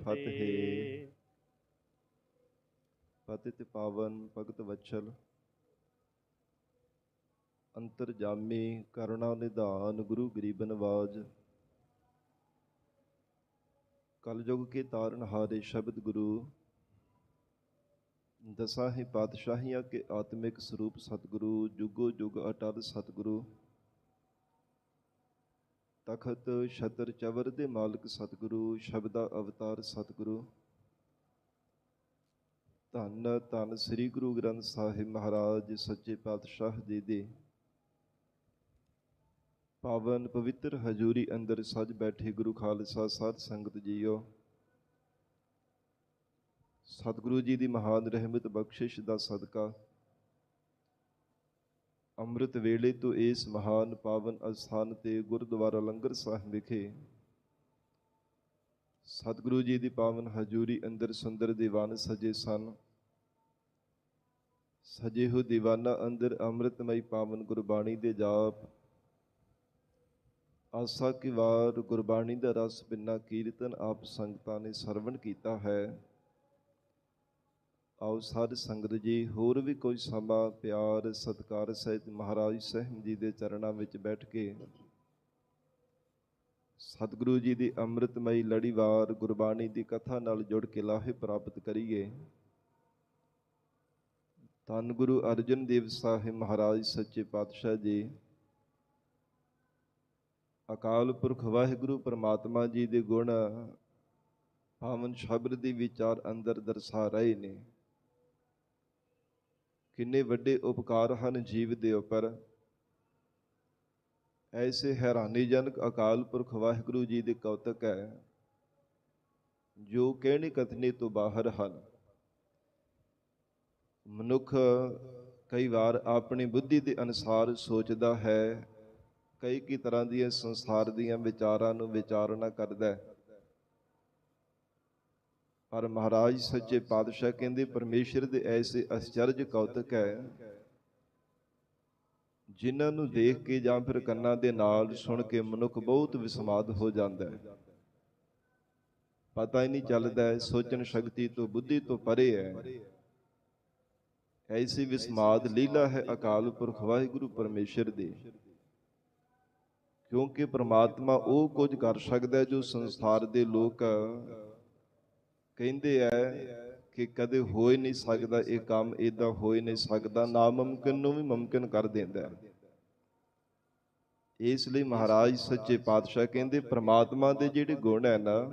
ਫਤਿਹ। ਪਤਿਤ ਪਾਵਨ, ਭਗਤ ਵਚਲ ਅੰਤਰ ਕਰੁਣਾ ਨਿਧਾਨ, ਗੁਰੂ ਗਰੀਬ ਨਵਾਜ। ਕਲਯੁਗ ਕੇ ਤਾਰਨ ਹਾਰੇ ਸ਼ਬਦ ਗੁਰੂ। ਦਸਾਂ ਹੀ ਪਾਤਸ਼ਾਹੀਆਂ ਕੇ ਆਤਮਿਕ ਸਰੂਪ ਸਤਿਗੁਰੂ। ਜੁਗੋ ਜੁਗ ਅਟਲ ਸਤਿਗੁਰੂ। ਤਖਤ ਛਤਰ ਚਵਰ ਦੇ ਮਾਲਕ ਸਤਿਗੁਰੂ, ਸ਼ਬਦਾ ਅਵਤਾਰ ਸਤਿਗੁਰੂ। ਧੰਨ ਧੰਨ ਸ੍ਰੀ ਗੁਰੂ ਗ੍ਰੰਥ ਸਾਹਿਬ ਮਹਾਰਾਜ, ਸੱਚੇ ਪਾਤਸ਼ਾਹ ਜੀ ਦੇ। ਪਾਵਨ ਪਵਿੱਤਰ ਹਜੂਰੀ ਅੰਦਰ ਸਜ ਬੈਠੇ ਗੁਰੂ ਖਾਲਸਾ ਸਾਧ ਸੰਗਤ ਜੀਓ। ਸਤਿਗੁਰੂ ਜੀ ਦੀ ਮਹਾਨ ਰਹਿਮਤ ਬਖਸ਼ਿਸ਼ ਦਾ ਸਦਕਾ ਅੰਮ੍ਰਿਤ ਵੇਲੇ ਤੋਂ ਇਸ ਮਹਾਨ ਪਾਵਨ ਅਸਥਾਨ ਤੇ ਗੁਰਦੁਆਰਾ ਲੰਗਰ ਸਾਹਿਬ ਵਿਖੇ ਸਤਿਗੁਰੂ ਜੀ ਦੀ ਪਾਵਨ ਹਜੂਰੀ ਅੰਦਰ ਸੁੰਦਰ ਦੀਵਾਨ ਸਜੇ ਸਨ। ਸਜੇ ਹੋ ਦੀਵਾਨਾ ਅੰਦਰ ਅੰਮ੍ਰਿਤਮਈ ਪਾਵਨ ਗੁਰਬਾਣੀ ਦੇ ਜਾਪ, ਆਸਾ ਕੀ ਵਾਰ ਗੁਰਬਾਣੀ ਦਾ ਰਸ ਬਿਨਾ ਕੀਰਤਨ ਆਪ ਸੰਗਤਾਂ ਨੇ ਸਰਵਣ ਕੀਤਾ ਹੈ। ਆਓ ਸਾਧ ਸੰਗਤ ਜੀ, ਹੋਰ ਵੀ ਕੋਈ ਸਮਾਂ ਪਿਆਰ, ਸਤਿਕਾਰ ਸਹਿਤ ਮਹਾਰਾਜ ਸਹਿਮ ਜੀ ਦੇ ਚਰਨਾਂ ਵਿੱਚ ਬੈਠ ਕੇ ਸਤਿਗੁਰੂ ਜੀ ਦੀ ਅੰਮ੍ਰਿਤਮਈ ਲੜੀਵਾਰ ਗੁਰਬਾਣੀ ਦੀ ਕਥਾ ਨਾਲ ਜੁੜ ਕੇ ਲਾਹੇ ਪ੍ਰਾਪਤ ਕਰੀਏ। ਧੰਨ ਗੁਰੂ ਅਰਜਨ ਦੇਵ ਸਾਹਿਬ ਮਹਾਰਾਜ, ਸੱਚੇ ਪਾਤਸ਼ਾਹ ਜੀ, ਅਕਾਲ ਪੁਰਖ ਵਾਹਿਗੁਰੂ ਪ੍ਰਮਾਤਮਾ ਜੀ ਦੇ ਗੁਣ, ਪਾਵਨ ਸ਼ਬਦ ਦੀ ਵਿਚਾਰ ਅੰਦਰ ਦਰਸਾ ਰਹੇ ਨੇ। ਕਿੰਨੇ ਵੱਡੇ ਉਪਕਾਰ ਹਨ ਜੀਵ ਦੇ ਉੱਪਰ। ਐਸੇ ਹੈਰਾਨੀਜਨਕ ਅਕਾਲ ਪੁਰਖ ਵਾਹਿਗੁਰੂ ਜੀ ਦੇ ਕੌਤਕ ਹੈ, ਜੋ ਕਹਿਣੀ ਕਥਨੀ ਤੋਂ ਬਾਹਰ ਹਨ। ਮਨੁੱਖ ਕਈ ਵਾਰ ਆਪਣੀ ਬੁੱਧੀ ਦੇ ਅਨੁਸਾਰ ਸੋਚਦਾ ਹੈ ਕਈ ਕੀ ਤਰ੍ਹਾਂ ਦੀਆਂ ਸੰਸਾਰ ਦੀਆਂ ਵਿਚਾਰਾਂ ਨੂੰ ਵਿਚਾਰਨਾ ਕਰਦਾ ਹੈ। ਪਰ ਮਹਾਰਾਜ ਸੱਚੇ ਪਾਤਸ਼ਾਹ ਕਹਿੰਦੇ, ਪਰਮੇਸ਼ਰ ਦੇ ਐਸੇ ਅਚਰਜ ਕੌਤਕ ਹੈ, ਜਿਨ੍ਹਾਂ ਨੂੰ ਦੇਖ ਕੇ ਜਾਂ ਫਿਰ ਕੰਨਾਂ ਦੇ ਨਾਲ ਸੁਣ ਕੇ ਮਨੁੱਖ ਬਹੁਤ ਵਿਸਮਾਦ ਹੋ ਜਾਂਦਾ ਹੈ। ਪਤਾ ਹੀ ਨਹੀਂ ਚੱਲਦਾ ਸੋਚਣ ਸ਼ਕਤੀ ਤੋਂ, ਬੁੱਧੀ ਤੋਂ ਪਰੇ ਹੈ। ਐਸੀ ਵਿਸਮਾਦ ਲੀਲਾ ਹੈ ਅਕਾਲ ਪੁਰਖ ਵਾਹਿਗੁਰੂ ਪਰਮੇਸ਼ਰ ਦੀ। ਕਿਉਂਕਿ ਪ੍ਰਮਾਤਮਾ ਉਹ ਕੁਝ ਕਰ ਸਕਦਾ ਜੋ ਸੰਸਾਰ ਦੇ ਲੋਕ ਕਹਿੰਦੇ ਐ ਕਿ ਕਦੇ ਹੋ ਹੀ ਨਹੀਂ ਸਕਦਾ ਇਹ ਕੰਮ ਇਦਾਂ ਹੋ ਹੀ ਨਹੀਂ ਸਕਦਾ, ਨਾਮੁਮਕਿਨ ਨੂੰ ਵੀ ਮੁਮਕਿਨ ਕਰ ਦਿੰਦਾ ਇਸ ਲਈ ਮਹਾਰਾਜ ਸੱਚੇ ਪਾਤਸ਼ਾਹ ਕਹਿੰਦੇ, ਪ੍ਰਮਾਤਮਾ ਦੇ ਜਿਹੜੇ ਗੁਣ ਹੈ ਨਾ,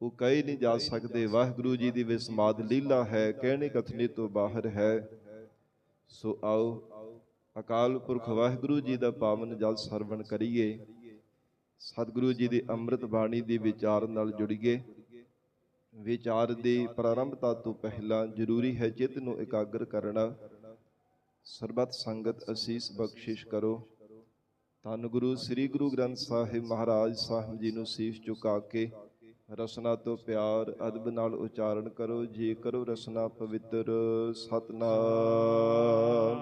ਉਹ ਕਹੇ ਨਹੀਂ ਜਾ ਸਕਦੇ। ਵਾਹਿਗੁਰੂ ਜੀ ਦੀ ਵਿਸਮਾਦ ਲੀਲਾ ਹੈ, ਕਹਿਣੇ ਕਥਨੀ ਤੋਂ ਬਾਹਰ ਹੈ। ਸੋ ਆਓ, ਅਕਾਲ ਪੁਰਖ ਵਾਹਿਗੁਰੂ ਜੀ ਦਾ ਪਾਵਨ ਜਲ ਸਰਵਣ ਕਰੀਏ। ਸਤਿਗੁਰੂ ਜੀ ਦੀ ਅੰਮ੍ਰਿਤ ਬਾਣੀ ਦੀ ਵਿਚਾਰ ਨਾਲ ਜੁੜੀਏ। ਵਿਚਾਰ ਦੀ ਪ੍ਰਾਰੰਭਤਾ ਤੋਂ ਪਹਿਲਾਂ ਜ਼ਰੂਰੀ ਹੈ ਚਿੱਤ ਨੂੰ ਇਕਾਗਰ ਕਰਨਾ। ਸਰਬਤ ਸੰਗਤ ਅਸੀਸ ਬਖਸ਼ਿਸ਼ ਕਰੋ। ਧੰਨ ਗੁਰੂ ਸ੍ਰੀ ਗੁਰੂ ਗ੍ਰੰਥ ਸਾਹਿਬ ਮਹਾਰਾਜ ਸਾਹਿਬ ਜੀ ਨੂੰ ਸੀਸ ਝੁਕਾ ਕੇ ਰਸਨਾ ਤੋਂ ਪਿਆਰ ਅਦਬ ਨਾਲ ਉਚਾਰਨ ਕਰੋ। ਜੇ ਕਰੋ ਰਸਨਾ ਪਵਿੱਤਰ ਸਤਨਾਮ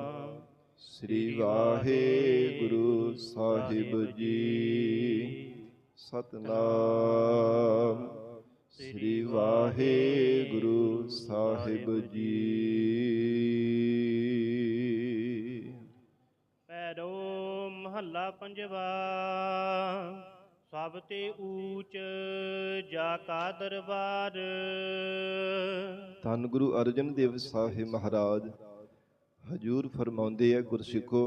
ਸ੍ਰੀ ਵਾਹਿਗੁਰੂ ਸਾਹਿਬ ਜੀ, ਸਤਨਾਮ। ਸ੍ਰੀ ਵਾਹਿਗੁਰੂ ਸਾਹਿਬ ਜੀ। ਪੈਰੋ ਮਹੱਲਾ ਪੰਜਵਾ ਸਭ ਤੇ ਊਚ ਜਾ ਕਾ ਦਰਬਾਰ। ਧੰਨ ਗੁਰੂ ਅਰਜਨ ਦੇਵ ਸਾਹਿਬ ਮਹਾਰਾਜ ਹਜੂਰ ਫਰਮਾਉਂਦੇ ਆ ਗੁਰਸਿੱਖੋ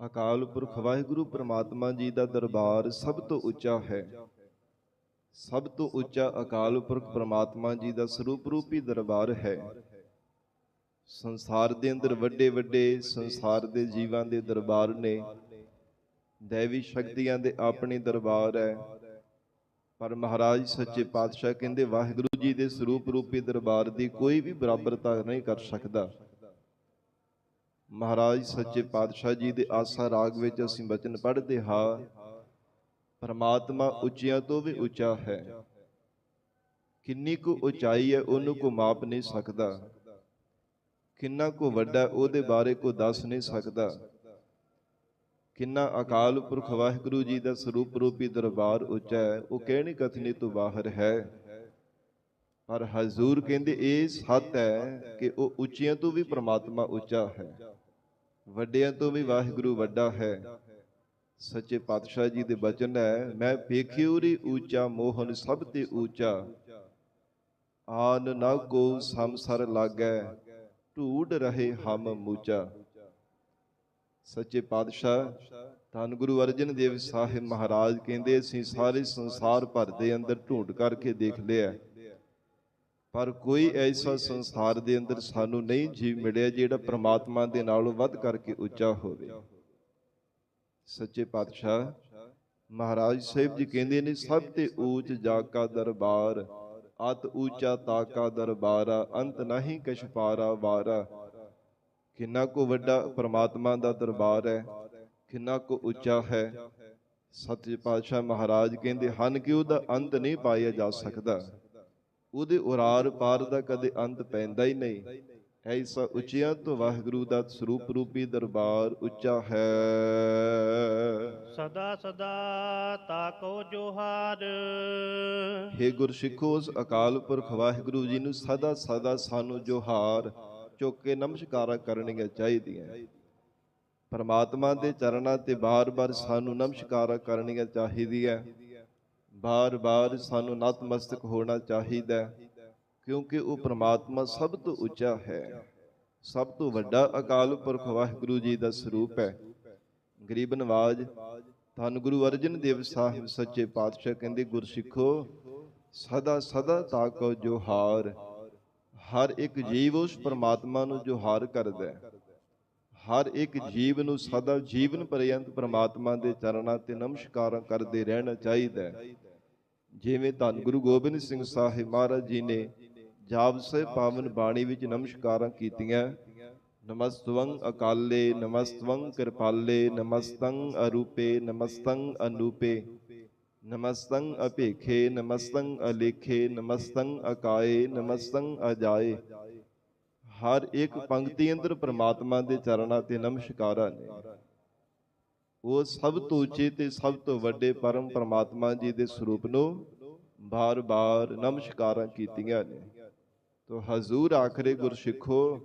ਅਕਾਲ ਪੁਰਖ ਵਾਹਿਗੁਰੂ ਪ੍ਰਮਾਤਮਾ ਜੀ ਦਾ ਦਰਬਾਰ ਸਭ ਤੋਂ ਉੱਚਾ ਹੈ। ਸਭ ਤੋਂ ਉੱਚਾ ਅਕਾਲ ਪੁਰਖ ਪ੍ਰਮਾਤਮਾ ਜੀ ਦਾ ਸਰੂਪ ਰੂਪੀ ਦਰਬਾਰ ਹੈ। ਸੰਸਾਰ ਦੇ ਅੰਦਰ ਵੱਡੇ ਵੱਡੇ ਸੰਸਾਰ ਦੇ ਜੀਵਾਂ ਦੇ ਦਰਬਾਰ ਨੇ। ਦੇਵੀ ਸ਼ਕਤੀਆਂ ਦੇ ਆਪਣੇ ਦਰਬਾਰ ਹੈ। ਪਰ ਮਹਾਰਾਜ ਸੱਚੇ ਪਾਤਸ਼ਾਹ ਕਹਿੰਦੇ, ਵਾਹਿਗੁਰੂ ਜੀ ਦੇ ਸਰੂਪ ਰੂਪੀ ਦਰਬਾਰ ਦੀ ਕੋਈ ਵੀ ਬਰਾਬਰਤਾ ਨਹੀਂ ਕਰ ਸਕਦਾ। ਮਹਾਰਾਜ ਸੱਚੇ ਪਾਤਸ਼ਾਹ ਜੀ ਦੇ ਆਸਾ ਰਾਗ ਵਿੱਚ ਅਸੀਂ ਬਚਨ ਪੜ੍ਹਦੇ ਹਾਂ। ਪਰਮਾਤਮਾ ਉੱਚਿਆਂ ਤੋਂ ਵੀ ਉੱਚਾ ਹੈ। ਕਿੰਨੀ ਕੁ ਉਚਾਈ ਹੈ, ਉਹਨੂੰ ਕੋ ਮਾਪ ਨਹੀਂ ਸਕਦਾ। ਕਿੰਨਾ ਕੋ ਵੱਡਾ ਉਹਦੇ ਬਾਰੇ ਕੋ ਦੱਸ ਨਹੀਂ ਸਕਦਾ। ਕਿੰਨਾ ਅਕਾਲ ਪੁਰਖ ਵਾਹਿਗੁਰੂ ਜੀ ਦਾ ਸਰੂਪ ਰੂਪੀ ਦਰਬਾਰ ਉੱਚਾ ਹੈ, ਉਹ ਕਹਿਣੀ ਕਥਨੀ ਤੋਂ ਬਾਹਰ ਹੈ। ਪਰ ਹਜ਼ੂਰ ਕਹਿੰਦੇ ਇਹ ਸੱਤ ਹੈ ਕਿ ਉਹ ਉੱਚਿਆਂ ਤੋਂ ਵੀ ਪ੍ਰਮਾਤਮਾ ਉੱਚਾ ਹੈ। ਵੱਡਿਆਂ ਤੋਂ ਵੀ ਵਾਹਿਗੁਰੂ ਵੱਡਾ ਹੈ। ਸੱਚੇ ਪਾਤਸ਼ਾਹ ਜੀ ਦੇ ਬਚਨ ਹੈ, ਮੈਂ ਵੇਖਿਉਰੀ ਉੱਚਾ ਮੋਹਨ ਸਭ ਤੇ ਊਚਾ। ਆਨ ਨਾ ਕੋ ਸੰਸਰ ਲਾਗੈ, ਢੂਡ ਰਹੇ ਹਮ ਮੂਚਾ। ਸੱਚੇ ਪਾਤਸ਼ਾਹ, ਧੰਨ ਗੁਰੂ ਅਰਜਨ ਦੇਵ ਸਾਹਿਬ ਮਹਾਰਾਜ ਕਹਿੰਦੇ, ਅਸੀਂ ਸਾਰੇ ਸੰਸਾਰ ਭਰ ਦੇ ਅੰਦਰ ਢੂੰਡ ਕਰਕੇ ਦੇਖ ਲਿਆ। ਪਰ ਕੋਈ ਐਸਾ ਸੰਸਾਰ ਦੇ ਅੰਦਰ ਸਾਨੂੰ ਨਹੀਂ ਜੀਵ ਮਿਲਿਆ, ਜਿਹੜਾ ਪ੍ਰਮਾਤਮਾ ਦੇ ਨਾਲੋਂ ਵੱਧ ਕਰਕੇ ਉੱਚਾ ਹੋਵੇ। ਸੱਚੇ ਪਾਤਸ਼ਾਹ, ਮਹਾਰਾਜ ਸਾਹਿਬ ਜੀ ਕਹਿੰਦੇ ਨੇ, ਸਭ ਤੇ ਊਚ ਜਾ ਕਾ ਦਰਬਾਰ, ਅਤ ਊਚਾ ਤਾ ਕਾ ਦਰਬਾਰਾ, ਅੰਤ ਨਹੀਂ ਕਛ ਪਾਰਾ ਵਾਰਾ। ਕਿੰਨਾ ਕੋ ਵੱਡਾ ਪ੍ਰਮਾਤਮਾ ਦਾ ਦਰਬਾਰ ਹੈ, ਕਿੰਨਾ ਕੋ ਉੱਚਾ ਹੈ। ਸੱਚੇ ਪਾਤਸ਼ਾਹ ਮਹਾਰਾਜ ਕਹਿੰਦੇ ਹਨ ਕਿ ਉਹਦਾ ਅੰਤ ਨਹੀਂ ਪਾਇਆ ਜਾ ਸਕਦਾ। ਉਹਦੇ ਉਰਾਰ ਪਾਰ ਦਾ ਕਦੇ ਅੰਤ ਪੈਂਦਾ ਹੀ ਨਹੀਂ। ਐਸਾ ਉੱਚਿਆਂ ਤੋਂ ਵਾਹਿਗੁਰੂ ਦਾ ਸਰੂਪ ਰੂਪੀ ਦਰਬਾਰ ਉੱਚਾ ਹੈ। ਸਦਾ ਸਦਾ ਤਾਕੋ ਜੋਹਾਰ। ਹੇ ਗੁਰਸਿੱਖੋ ਉਸ ਅਕਾਲ ਪੁਰਖ ਵਾਹਿਗੁਰੂ ਜੀ ਨੂੰ ਸਦਾ ਸਦਾ ਸਾਨੂੰ ਜੋਹਾਰ ਚੁੱਕ ਕੇ ਨਮਸਕਾਰਾਂ ਕਰਨੀਆਂ ਚਾਹੀਦੀਆਂ। ਪਰਮਾਤਮਾ ਦੇ ਚਰਨਾਂ ਤੇ ਬਾਰ-ਬਾਰ ਸਾਨੂੰ ਨਮਸਕਾਰਾਂ ਕਰਨੀਆਂ ਚਾਹੀਦੀਆਂ। ਬਾਰ-ਬਾਰ ਸਾਨੂੰ ਨਤਮਸਤਕ ਹੋਣਾ ਚਾਹੀਦਾ। ਹੈ, ਕਿਉਂਕਿ ਉਹ ਪ੍ਰਮਾਤਮਾ ਸਭ ਤੋਂ ਉੱਚਾ ਹੈ, ਸਭ ਤੋਂ ਵੱਡਾ ਅਕਾਲ ਪੁਰਖ ਵਾਹਿਗੁਰੂ ਜੀ ਦਾ ਸਰੂਪ ਹੈ। ਗਰੀਬ ਨਵਾਜ, ਧੰਨ ਗੁਰੂ ਅਰਜਨ ਦੇਵ ਸਾਹਿਬ, ਸੱਚੇ ਪਾਤਸ਼ਾਹ ਕਹਿੰਦੇ, ਗੁਰਸਿੱਖੋ, ਸਦਾ ਸਦਾ ਤਾਕੋ ਜੋਹਾਰ ਹਰ ਇੱਕ ਜੀਵ ਉਸ ਪਰਮਾਤਮਾ ਨੂੰ ਜੋਹਾਰ ਕਰਦਾ ਹੈ। ਹਰ ਇੱਕ ਜੀਵ ਨੂੰ ਸਦਾ ਜੀਵਨ ਪਰਯੰਤ ਪਰਮਾਤਮਾ ਦੇ ਚਰਨਾਂ ਤੇ ਨਮਸਕਾਰਾਂ ਕਰਦੇ ਰਹਿਣਾ ਚਾਹੀਦਾ ਜਿਵੇਂ ਧੰਨ ਗੁਰੂ ਗੋਬਿੰਦ ਸਿੰਘ ਸਾਹਿਬ ਮਹਾਰਾਜ ਜੀ ਨੇ ਜਾਪ ਸਾਹਿਬ ਪਾਵਨ ਬਾਣੀ ਵਿੱਚ ਨਮਸਕਾਰਾਂ ਕੀਤੀਆਂ। ਨਮਸਤਵੰ ਅਕਾਲੇ, ਨਮਸਤਵੰ ਕਿਰਪਾਲੇ, ਨਮਸਤੰ ਅਰੂਪੇ, ਨਮਸਤੰ ਅਨੂਪੇ। ਨਮਸਤੰ ਅਭੇਖੇ, ਨਮਸਤੰ ਅਲੇਖੇ, ਨਮਸਤੰ ਅਕਾਏ, ਨਮਸਤੰ ਅਜਾਏ। ਹਰ ਇੱਕ ਪੰਕਤੀ ਅੰਦਰ ਪ੍ਰਮਾਤਮਾ ਦੇ ਚਰਨਾਂ ਤੇ ਨਮਸਕਾਰਾਂ ਨੇ। ਉਹ ਸਭ ਤੋਂ ਉੱਚੇ ਤੇ ਸਭ ਤੋਂ ਵੱਡੇ ਪਰਮ ਪ੍ਰਮਾਤਮਾ ਜੀ ਦੇ ਸਰੂਪ ਨੂੰ ਬਾਰ-ਬਾਰ ਨਮਸਕਾਰਾਂ ਕੀਤੀਆਂ ਨੇ। ਤੋ ਹਜ਼ੂਰ ਆਖਰੇ ਗੁਰਸਿੱਖੋ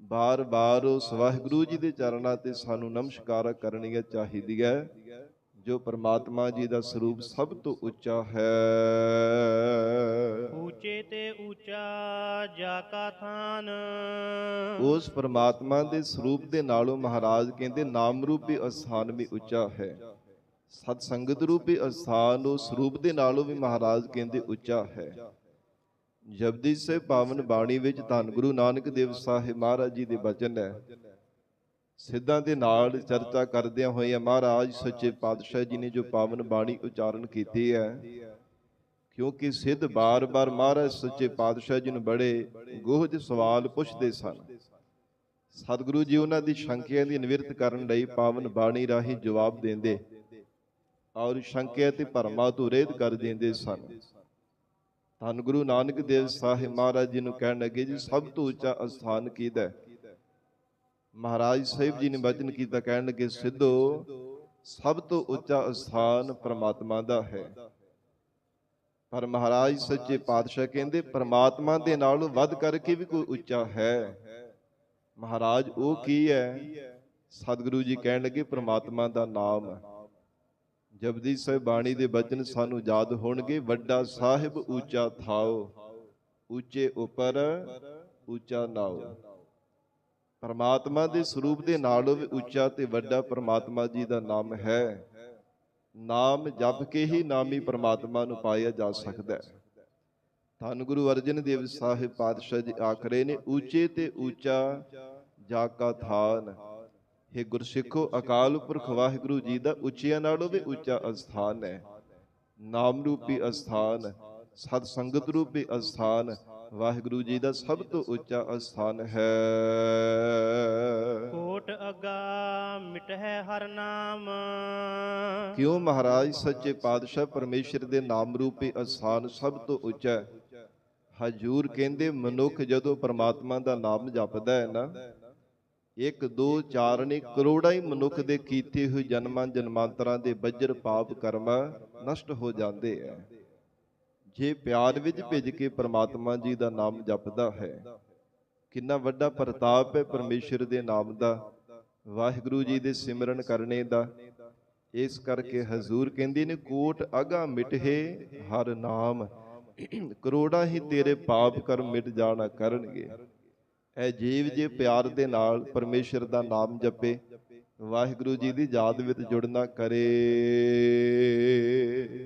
ਬਾਰ-ਬਾਰ ਉਸ ਵਾਹਿਗੁਰੂ ਜੀ ਦੇ ਚਰਨਾਂ ਤੇ ਸਾਨੂੰ ਨਮਸਕਾਰਾਂ ਕਰਨੀਆਂ ਚਾਹੀਦੀਆਂ ਜੋ ਪ੍ਰਮਾਤਮਾ ਜੀ ਦਾ ਸਰੂਪ ਸਭ ਤੋਂ ਉੱਚਾ ਹੈ। ਊਚੇ ਤੇ ਊਚਾ ਜਾ ਕਾ ਥਾਨ। ਉਸ ਪ੍ਰਮਾਤਮਾ ਦੇ ਸਰੂਪ ਦੇ ਨਾਲੋਂ ਮਹਾਰਾਜ ਕਹਿੰਦੇ ਨਾਮ ਰੂਪੀ ਅਸਥਾਨ ਵੀ ਉੱਚਾ ਹੈ। ਸਤ ਸੰਗਤ ਰੂਪੀ ਅਸਥਾਨ ਉਸ ਸਰੂਪ ਦੇ ਨਾਲੋਂ ਵੀ ਮਹਾਰਾਜ ਕਹਿੰਦੇ ਉੱਚਾ ਹੈ। ਜਪਦੀ ਸਾਹਿਬ ਪਾਵਨ ਬਾਣੀ ਵਿੱਚ ਧੰਨ ਗੁਰੂ ਨਾਨਕ ਦੇਵ ਸਾਹਿਬ ਮਹਾਰਾਜ ਜੀ ਦੇ ਬਚਨ ਹੈ। ਸਿੱਧਾਂ ਦੇ ਨਾਲ ਚਰਚਾ ਕਰਦਿਆਂ ਹੋਇਆਂ ਮਹਾਰਾਜ ਸੱਚੇ ਪਾਤਸ਼ਾਹ ਜੀ ਨੇ ਜੋ ਪਾਵਨ ਬਾਣੀ ਉਚਾਰਨ ਕੀਤੀ ਹੈ, ਕਿਉਂਕਿ ਸਿੱਧ ਬਾਰ-ਬਾਰ ਮਹਾਰਾਜ ਸੱਚੇ ਪਾਤਸ਼ਾਹ ਜੀ ਨੂੰ ਬੜੇ ਗੋਹਜ ਸਵਾਲ ਪੁੱਛਦੇ ਸਨ। ਸਤਿਗੁਰੂ ਜੀ ਉਹਨਾਂ ਦੀ ਸ਼ੰਕਿਆਂ ਦੀ ਨਿਵਰਤ ਕਰਨ ਲਈ ਪਾਵਨ ਬਾਣੀ ਰਾਹੀਂ ਜਵਾਬ ਦਿੰਦੇ ਔਰ ਸ਼ੰਕਿਆ ਤੇ ਭਰਮਾਂ ਤੋਂ ਰੇਤ ਕਰ ਦਿੰਦੇ ਸਨ। ਧੰਨ ਗੁਰੂ ਨਾਨਕ ਦੇਵ ਸਾਹਿਬ ਮਹਾਰਾਜ ਜੀ ਨੂੰ ਕਹਿਣ ਲੱਗੇ ਜੀ, ਸਭ ਤੋਂ ਉੱਚਾ ਅਸਥਾਨ ਕਿਹਦਾ ਹੈ? ਮਹਾਰਾਜ ਸਾਹਿਬ ਜੀ ਨੇ ਬਚਨ ਕੀਤਾ, ਕਹਿਣ ਲੱਗੇ, ਸਿੱਧੋ, ਸਭ ਤੋਂ ਉੱਚਾ ਅਸਥਾਨ ਪ੍ਰਮਾਤਮਾ ਦਾ ਹੈ। ਪਰ ਮਹਾਰਾਜ ਸੱਚੇ ਪਾਤਸ਼ਾਹ ਕਹਿੰਦੇ, ਪ੍ਰਮਾਤਮਾ ਦੇ ਨਾਲੋਂ ਵੱਧ ਕਰਕੇ ਵੀ ਕੋਈ ਉੱਚਾ ਹੈ। ਮਹਾਰਾਜ, ਉਹ ਕੀ ਹੈ? ਸਤਿਗੁਰੂ ਜੀ ਕਹਿਣ ਲੱਗੇ, ਪ੍ਰਮਾਤਮਾ ਦਾ ਨਾਮ ਹੈ। ਜਪਦੀ ਸਾਹਿਬ ਬਾਣੀ ਦੇ ਬਚਨ ਸਾਨੂੰ ਯਾਦ ਹੋਣਗੇ, ਵੱਡਾ ਸਾਹਿਬ ਉੱਚਾ ਥਾਓ, ਉੱਚੇ ਉਪਰ ਉੱਚਾ ਨਾਓ। ਪਰਮਾਤਮਾ ਦੇ ਸਰੂਪ ਦੇ ਨਾਲੋਂ ਵੀ ਉੱਚਾ ਤੇ ਵੱਡਾ ਪਰਮਾਤਮਾ ਜੀ ਦਾ ਨਾਮ ਹੈ। ਨਾਮ ਜਪ ਕੇ ਹੀ ਨਾਮੀ ਪਰਮਾਤਮਾ ਨੂੰ ਪਾਇਆ ਜਾ ਸਕਦਾ ਹੈ। ਧੰਨ ਗੁਰੂ ਅਰਜਨ ਦੇਵ ਸਾਹਿਬ ਪਾਤਸ਼ਾਹ ਜੀ ਆਖਰੇ ਨੇ, ਉੱਚੇ ਤੇ ਉੱਚਾ ਜਾ ਕਾ ਥਾਨ। हे ਗੁਰਸਿੱਖੋ ਅਕਾਲ ਪੁਰਖ ਵਾਹਿਗੁਰੂ ਜੀ ਦਾ ਉੱਚਿਆਂ ਨਾਲੋਂ ਵੀ ਉੱਚਾ ਅਸਥਾਨ ਹੈ। ਨਾਮ ਰੂਪੀ ਅਸਥਾਨ ਸਤ ਸੰਗਤ ਰੂਪੀ ਅਸਥਾਨ ਵਾਹਿਗੁਰੂ ਜੀ ਦਾ ਸਭ ਤੋਂ ਉੱਚਾ ਅਸਥਾਨ ਹੈ। ਕੋਟ ਅਗਾ ਮਿਟਹਿ ਹਰ ਨਾਮ। ਕਿਉਂ ਮਹਾਰਾਜ ਸੱਚੇ ਪਾਤਸ਼ਾਹ ਪਰਮੇਸ਼ਰ ਦੇ ਨਾਮ ਰੂਪੀ ਅਸਥਾਨ ਸਭ ਤੋਂ ਉੱਚਾ ਹੈ? ਹਜੂਰ ਕਹਿੰਦੇ ਮਨੁੱਖ ਜਦੋਂ ਪ੍ਰਮਾਤਮਾ ਦਾ ਨਾਮ ਜਪਦਾ ਹੈ ਨਾ ਇੱਕ, ਦੋ, ਚਾਰ ਨੇ ਕਰੋੜਾਂ ਹੀ ਮਨੁੱਖ ਦੇ ਕੀਤੇ ਹੋਏ ਜਨਮਾਂ ਜਨਮਾਂਤਰਾਂ ਦੇ ਬੱਜਰ ਪਾਪ ਕਰਮ ਨਸ਼ਟ ਹੋ ਜਾਂਦੇ ਐ ਜੇ ਪਿਆਰ ਵਿੱਚ ਭਿੱਜ ਕੇ ਪ੍ਰਮਾਤਮਾ ਜੀ ਦਾ ਨਾਮ ਜਪਦਾ ਹੈ, ਕਿੰਨਾ ਵੱਡਾ ਪ੍ਰਤਾਪ ਹੈ ਪਰਮੇਸ਼ਰ ਦੇ ਨਾਮ ਦਾ, ਵਾਹਿਗੁਰੂ ਜੀ ਦੇ ਸਿਮਰਨ ਕਰਨੇ ਦਾ। ਇਸ ਕਰਕੇ ਹਜ਼ੂਰ ਕਹਿੰਦੇ ਨੇ, ਕੋਟ ਅਗਾ ਮਿਟੇ ਹਰ ਨਾਮ। ਕਰੋੜਾਂ ਹੀ ਤੇਰੇ ਪਾਪ ਕਰਮ ਮਿਟ ਜਾਣਾ ਕਰਨਗੇ। ਇਹ ਜੀਵ ਜੇ ਪਿਆਰ ਦੇ ਨਾਲ ਪਰਮੇਸ਼ਰ ਦਾ ਨਾਮ ਜਪੇ। ਵਾਹਿਗੁਰੂ ਜੀ ਦੀ ਯਾਦ ਵਿੱਚ ਜੁੜਨਾ ਕਰੇ।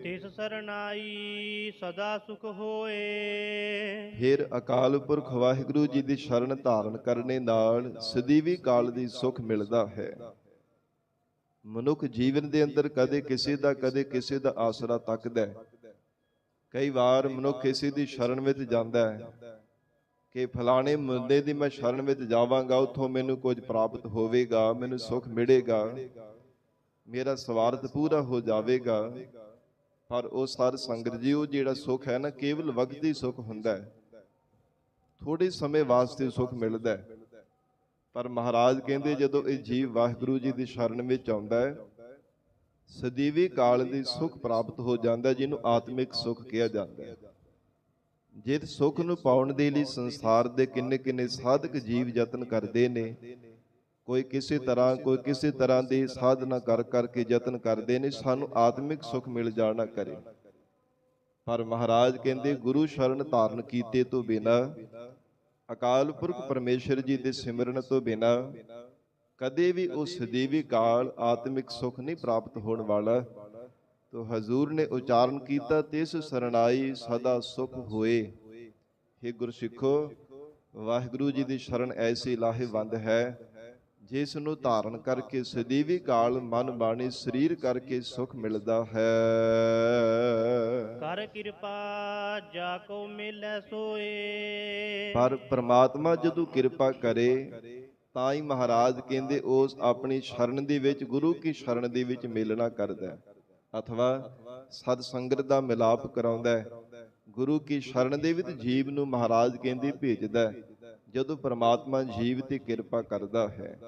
ਤਿਸ ਸਰਨਾਈ ਸਦਾ ਸੁਖ ਹੋਏ। ਫਿਰ ਅਕਾਲ ਪੁਰਖ ਵਾਹਿਗੁਰੂ ਜੀ ਦੀ ਸ਼ਰਨ ਧਾਰਨ ਕਰਨੇ ਨਾਲ ਸਦੀਵੀ ਕਾਲ ਦੀ ਸੁਖ ਮਿਲਦਾ ਹੈ। ਮਨੁੱਖ ਜੀਵਨ ਦੇ ਅੰਦਰ ਕਦੇ ਕਿਸੇ ਦਾ ਕਦੇ ਕਿਸੇ ਦਾ ਆਸਰਾ ਤੱਕਦਾ ਹੈ। ਕਈ ਵਾਰ ਮਨੁੱਖ ਕਿਸੇ ਦੀ ਸ਼ਰਨ ਵਿੱਚ ਜਾਂਦਾ ਹੈ। ਕਿ ਫਲਾਣੇ ਮੁੰਡੇ ਦੀ ਮੈਂ ਸ਼ਰਨ ਵਿੱਚ ਜਾਵਾਂਗਾ, ਉੱਥੋਂ ਮੈਨੂੰ ਕੁਝ ਪ੍ਰਾਪਤ ਹੋਵੇਗਾ, ਮੈਨੂੰ ਸੁਖ ਮਿਲੇਗਾ। ਮੇਰਾ ਸਵਾਰਥ ਪੂਰਾ ਹੋ ਜਾਵੇਗਾ। ਪਰ ਉਹ ਸਾਰ ਸੰਗਤ ਜੀ, ਉਹ ਜਿਹੜਾ ਸੁਖ ਹੈ ਨਾ, ਕੇਵਲ ਵਕਤੀ ਸੁਖ ਹੁੰਦਾ ਹੈ। ਥੋੜੇ ਸਮੇਂ ਵਾਸਤੇ ਸੁਖ ਮਿਲਦਾ ਹੈ। ਪਰ ਮਹਾਰਾਜ ਕਹਿੰਦੇ, ਜਦੋਂ ਇਹ ਜੀਵ ਵਾਹਿਗੁਰੂ ਜੀ ਦੀ ਸ਼ਰਨ ਵਿੱਚ ਆਉਂਦਾ ਹੈ, ਸਦੀਵੀ ਕਾਲ ਦੀ ਸੁਖ ਪ੍ਰਾਪਤ ਹੋ ਜਾਂਦਾ ਜਿਹਨੂੰ ਆਤਮਿਕ ਸੁਖ ਕਿਹਾ ਜਾਂਦਾ ਹੈ। ਜਿਤ ਸੁਖ ਨੂੰ ਪਾਉਣ ਦੇ ਲਈ ਸੰਸਾਰ ਦੇ ਕਿੰਨੇ ਕਿੰਨੇ ਸਾਧਕ ਜੀਵ ਯਤਨ ਕਰਦੇ ਨੇ, ਕੋਈ ਕਿਸੇ ਤਰ੍ਹਾਂ, ਕੋਈ ਕਿਸੇ ਤਰ੍ਹਾਂ ਦੀ ਸਾਧਨਾ ਕਰ ਕਰਕੇ ਯਤਨ ਕਰਦੇ ਨੇ, ਸਾਨੂੰ ਆਤਮਿਕ ਸੁਖ ਮਿਲ ਜਾਣਾ ਕਰੇ। ਪਰ ਮਹਾਰਾਜ ਕਹਿੰਦੇ, ਗੁਰੂ ਸ਼ਰਨ ਧਾਰਨ ਕੀਤੇ ਤੋਂ ਬਿਨਾ, ਅਕਾਲ ਪੁਰਖ ਪਰਮੇਸ਼ਰ ਜੀ ਦੇ ਸਿਮਰਨ ਤੋਂ ਬਿਨਾ, ਕਦੇ ਵੀ ਉਸ ਸਦੀਵੀ ਕਾਲ ਆਤਮਿਕ ਸੁਖ ਨਹੀਂ ਪ੍ਰਾਪਤ ਹੋਣ ਵਾਲਾ। ਤੋ ਹਜ਼ੂਰ ਨੇ ਉਚਾਰਨ ਕੀਤਾ ਤਿਸ ਸਰਣਾਈ ਸਦਾ ਸੁਖ ਹੋਏ। हे ਗੁਰਸਿੱਖੋ ਵਾਹਿਗੁਰੂ ਜੀ ਦੀ ਸ਼ਰਨ ਐਸੀ ਲਾਹੇਵੰਦ ਹੈ ਜਿਸ ਨੂੰ ਧਾਰਨ ਕਰਕੇ ਸਦੀਵੀ ਕਾਲ ਮਨ ਬਾਣੀ ਸਰੀਰ ਕਰਕੇ ਸੁਖ ਮਿਲਦਾ ਹੈ। ਕਰ ਕਿਰਪਾ ਜਾ ਕੋ ਮਿਲੈ ਸੋਏ। ਪਰ ਪ੍ਰਮਾਤਮਾ ਜਦੋਂ ਕਿਰਪਾ ਕਰੇ ਤਾਂ ਹੀ ਮਹਾਰਾਜ ਕਹਿੰਦੇ ਉਸ ਆਪਣੀ ਸ਼ਰਨ ਦੇ ਵਿੱਚ ਗੁਰੂ ਕੀ ਸ਼ਰਨ ਦੇ ਵਿੱਚ ਮਿਲਣਾ ਕਰਦਾ ਹੈ। ਅਥਵਾ ਸਤ ਸੰਗਤ ਦਾ ਮਿਲਾਪ ਕਰਾਉਂਦਾ ਹੈ। ਗੁਰੂ ਕੀ ਸ਼ਰਨ ਦੇ ਵਿੱਚ ਜੀਵ ਨੂੰ ਮਹਾਰਾਜ ਕਹਿੰਦੇ ਭੇਜਦਾ ਜਦੋਂ ਪ੍ਰਮਾਤਮਾ ਜੀਵ ਤੇ ਕਿਰਪਾ ਕਰਦਾ ਹੈ।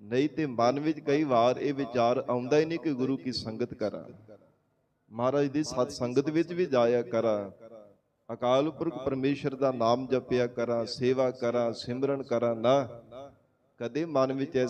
ਨਹੀਂ ਤੇ ਮਨ ਵਿੱਚ ਕਈ ਵਾਰ ਇਹ ਵਿਚਾਰ ਆਉਂਦਾ ਹੀ ਨਹੀਂ ਕਿ ਗੁਰੂ ਕੀ ਸੰਗਤ ਕਰਾਂ। ਮਹਾਰਾਜ ਦੀ ਸਤ ਸੰਗਤ ਵਿੱਚ ਵੀ ਜਾਇਆ ਕਰਾਂ। ਅਕਾਲ ਪੁਰਖ ਪਰਮੇਸ਼ਰ ਦਾ ਨਾਮ ਜਪਿਆ ਕਰਾਂ, ਸੇਵਾ ਕਰਾਂ, ਸਿਮਰਨ ਕਰਾਂ ਨਾ। ਕਦੇ ਮਨ ਵਿੱਚ